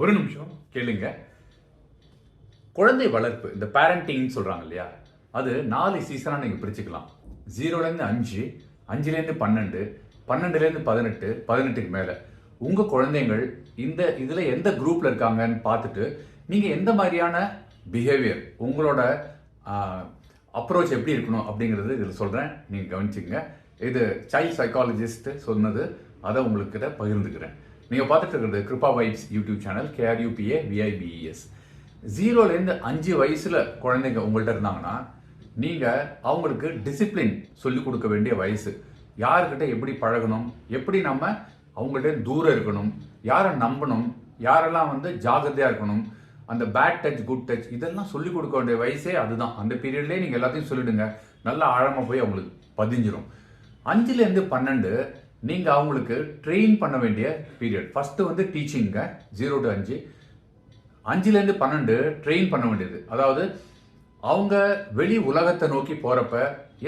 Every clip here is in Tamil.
ஒரு நிமிஷம் கேளுங்க. குழந்தை வளர்ப்பு இந்த பேரண்டிங்னு சொல்றாங்க இல்லையா? அது நாலு சீசனாக நீங்கள் பிரிச்சுக்கலாம். ஜீரோலேருந்து அஞ்சு அஞ்சுலேருந்து பன்னெண்டு பன்னெண்டுலேருந்து பதினெட்டு பதினெட்டுக்கு மேலே. உங்கள் குழந்தைங்கள் இந்த இதில் எந்த குரூப்பில் இருக்காங்கன்னு பார்த்துட்டு நீங்கள் எந்த மாதிரியான பிஹேவியர் உங்களோட அப்ரோச் எப்படி இருக்கணும் அப்படிங்கிறது இதில் சொல்கிறேன் நீங்கள் கவனிச்சுங்க இது சைல்ட் சைக்காலஜிஸ்ட் சொன்னது அதை உங்களுக்கிட்ட பகிர்ந்துக்கிறேன். நீங்கள் பார்த்துட்டு இருக்கிறது Kiruba vibes YouTube channel K R U B A V I B E S. ஜீரோலேருந்து அஞ்சு வயசில் குழந்தைங்க உங்கள்கிட்ட இருந்தாங்கன்னா நீங்கள் அவங்களுக்கு டிசிப்ளின் சொல்லிக் கொடுக்க வேண்டிய வயசு. யாருக்கிட்ட எப்படி பழகணும் எப்படி நம்ம அவங்கள்ட்ட தூரம் இருக்கணும் யாரை நம்பணும் யாரெல்லாம் வந்து ஜாகிரதையாக இருக்கணும் அந்த பேட் டச் குட் டச் இதெல்லாம் சொல்லிக் கொடுக்க வேண்டிய வயசே அதுதான். அந்த பீரியட்லேயே நீங்கள் எல்லாத்தையும் சொல்லிவிடுங்க நல்லா ஆழமாக போய் அவங்களுக்கு பதிஞ்சிடும் அஞ்சுலேருந்து பன்னெண்டு நீங்கள் அவங்களுக்கு ட்ரெயின் பண்ண வேண்டிய பீரியட் ஃபஸ்ட்டு வந்து டீச்சிங்க ஜீரோ டு அஞ்சு. அஞ்சுலேருந்து பன்னெண்டு ட்ரெயின் பண்ண வேண்டியது. அதாவது அவங்க வெளி உலகத்தை நோக்கி போகிறப்ப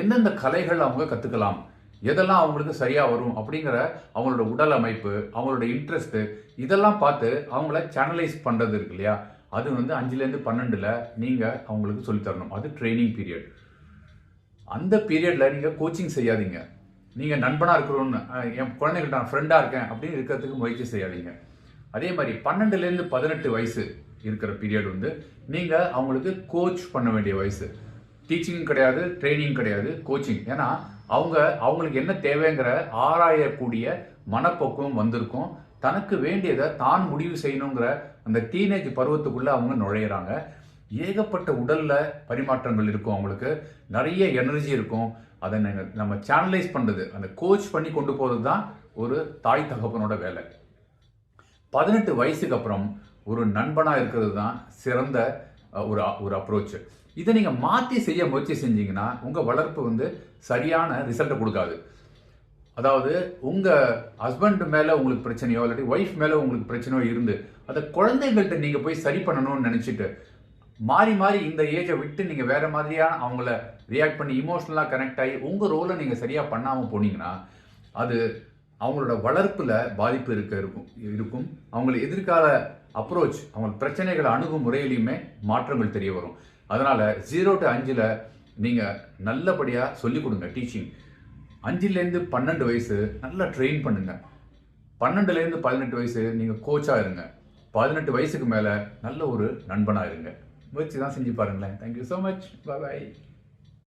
எந்தெந்த கலைகள் அவங்க கற்றுக்கலாம் எதெல்லாம் அவங்களுக்கு சரியாக வரும் அப்படிங்கிற அவங்களோட உடல் அமைப்பு அவங்களோட இன்ட்ரெஸ்ட்டு இதெல்லாம் பார்த்து அவங்கள சேனலைஸ் பண்ணுறது இருக்கு இல்லையா? அது வந்து அஞ்சுலேருந்து பன்னெண்டில் நீங்கள் அவங்களுக்கு சொல்லித் தரணும். அது ட்ரைனிங் பீரியட் அந்த பீரியடில் நீங்கள் கோச்சிங் செய்யாதீங்க. நீங்கள் நண்பனாக இருக்கிறோன்னு என் குழந்தைகிட்ட நான் ஃப்ரெண்டாக இருக்கேன் அப்படின்னு இருக்கிறதுக்கு முயற்சி செய்யாதீங்க. அதே மாதிரி பன்னெண்டுலேருந்து பதினெட்டு வயசு இருக்கிற பீரியட் வந்து நீங்கள் அவங்களுக்கு கோச் பண்ண வேண்டிய வயசு. டீச்சிங் கிடையாது ட்ரைனிங் கிடையாது கோச்சிங் ஏன்னா அவங்க அவங்களுக்கு என்ன தேவைங்கிற ஆராயக்கூடிய மனப்போக்கம் வந்திருக்கும். தனக்கு வேண்டியதை தான் முடிவு செய்யணுங்கிற அந்த டீனேஜ் பருவத்துக்குள்ளே அவங்க நுழையிறாங்க. ஏகப்பட்ட உடலில் பரிமாற்றங்கள் இருக்கும் அவங்களுக்கு. நிறைய எனர்ஜி இருக்கும். அதை நாங்கள் நம்ம சேனலைஸ் பண்ணுறது அந்த கோச் பண்ணி கொண்டு போகிறது தான் ஒரு தாய் தகப்பனோட வேலை. பதினெட்டு வயசுக்கு அப்புறம் ஒரு நண்பனாக இருக்கிறது தான் சிறந்த ஒரு ஒரு அப்ரோச் இதை நீங்கள் மாற்றி செய்ய முயற்சி செஞ்சீங்கன்னா உங்கள் வளர்ப்பு வந்து சரியான ரிசல்ட்டை கொடுக்காது. அதாவது உங்கள் ஹஸ்பண்ட் மேலே உங்களுக்கு பிரச்சனையோ இல்லாட்டி ஒய்ஃப் மேலே உங்களுக்கு பிரச்சனையோ இருந்து அதை குழந்தைகள்கிட்ட நீங்கள் போய் சரி பண்ணணும்னு நினச்சிட்டு மாறி மாறி இந்த ஏஜை விட்டு நீங்கள் வேறு மாதிரியான அவங்கள ரியாக்ட் பண்ணி இமோஷனலாக கனெக்ட் ஆகி உங்கள் ரோலை நீங்கள் சரியாக பண்ணாமல் போனீங்கன்னா அது அவங்களோட வளர்ப்பில் பாதிப்பு இருக்க இருக்கும். இருக்கும். அவங்களை எதிர்கால அப்ரோச் அவங்க பிரச்சனைகளை அணுகும் முறையிலையுமே மாற்றங்கள் தெரிய வரும். அதனால் ஜீரோ டு அஞ்சில் நீங்கள் நல்லபடியாக சொல்லிக் கொடுங்க டீச்சிங் அஞ்சுலேருந்து பன்னெண்டு வயசு நல்லா ட்ரெயின் பண்ணுங்கள் பன்னெண்டுலேருந்து பதினெட்டு வயசு நீங்கள் கோச்சாக இருங்க. பதினெட்டு வயசுக்கு மேலே நல்ல ஒரு நண்பனாக இருங்க. முயற்சி தான் செஞ்சு பாருங்களேன். Thank you so much bye